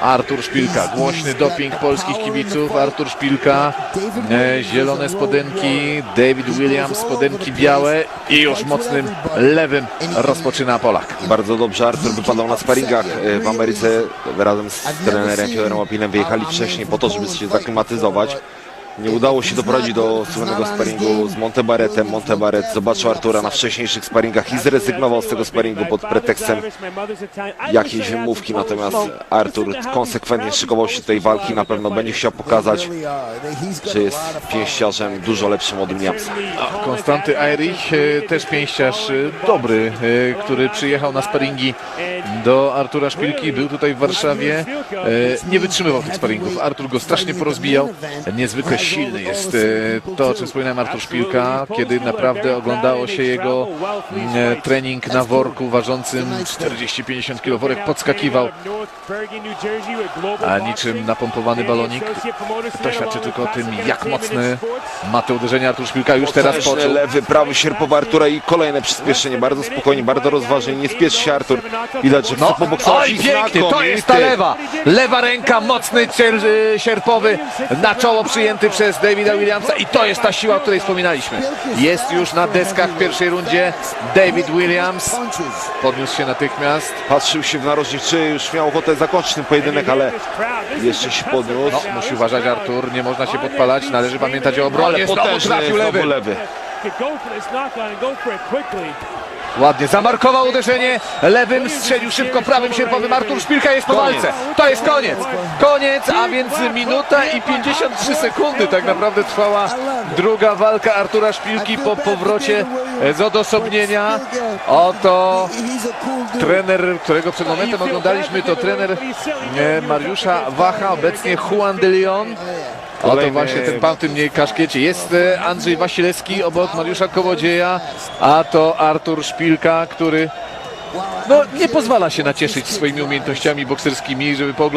Artur Szpilka, głośny doping polskich kibiców. Artur Szpilka, e, zielone spodenki, David Williams, spodenki białe i już mocnym lewym rozpoczyna Polak. Bardzo dobrze Artur wypadał na sparingach e, w Ameryce razem z trenerem Fiodorem Opinem. Wyjechali wcześniej po to, żeby się zaklimatyzować. Nie udało się doprowadzić do słynnego sparingu z Montebaretem. Montebaret zobaczył Artura na wcześniejszych sparingach i zrezygnował z tego sparingu pod pretekstem jakiejś wymówki. Natomiast Artur konsekwentnie szykował się tej walki. Na pewno będzie chciał pokazać, że jest pięściarzem dużo lepszym od Williamsa. A Konstanty Eirich, e, też pięściarz e, dobry, e, który przyjechał na sparingi do Artura Szpilki, był tutaj w Warszawie, nie wytrzymywał tych sparingów. Artur go strasznie porozbijał, niezwykle silny jest e, to, o czym wspominałem Artur Szpilka, kiedy naprawdę oglądało się jego mm, e, trening na worku ważącym 40-50 kg, worek podskakiwał, a niczym napompowany balonik. To świadczy tylko o tym, jak mocne ma te uderzenia Artur Szpilka. Już teraz poczuł. lewy, prawy sierpowy Artura i kolejne przyspieszenie. Bardzo spokojnie, bardzo rozważnie. Nie spieszy się Artur. Widać, że chce poboksować Oj, pięknie, to jest ta lewa. Lewa ręka, mocny y, sierpowy na czoło przyjęty przez Davida Williamsa i to jest ta siła, o której wspominaliśmy. Jest już na deskach w pierwszej rundzie David Williams. Podniósł się natychmiast. Patrzył się w narożnik, czy już miał ochotę zakończyć ten pojedynek, ale jeszcze się podniósł. No, musi uważać Artur, nie można się podpalać, należy pamiętać o ale obronie. Znowu potężny znowu lewy. lewy. Ładnie zamarkował uderzenie, lewym strzelił szybko prawym sierpowym. Artur Szpilka jest po walce. To jest koniec. Koniec, a więc minuta i 53 sekundy tak naprawdę trwała druga walka Artura Szpilki po powrocie z odosobnienia. Oto trener, którego przed momentem oglądaliśmy, to trener e, Mariusza Wacha, obecnie Juan de Leon. Oto właśnie ten pan w tym kaszkiecie. Jest e, Andrzej Wasilewski obok Mariusza Kołodzieja, a to Artur Szpilka, który no, nie pozwala się nacieszyć swoimi umiejętnościami bokserskimi, żeby pooglądać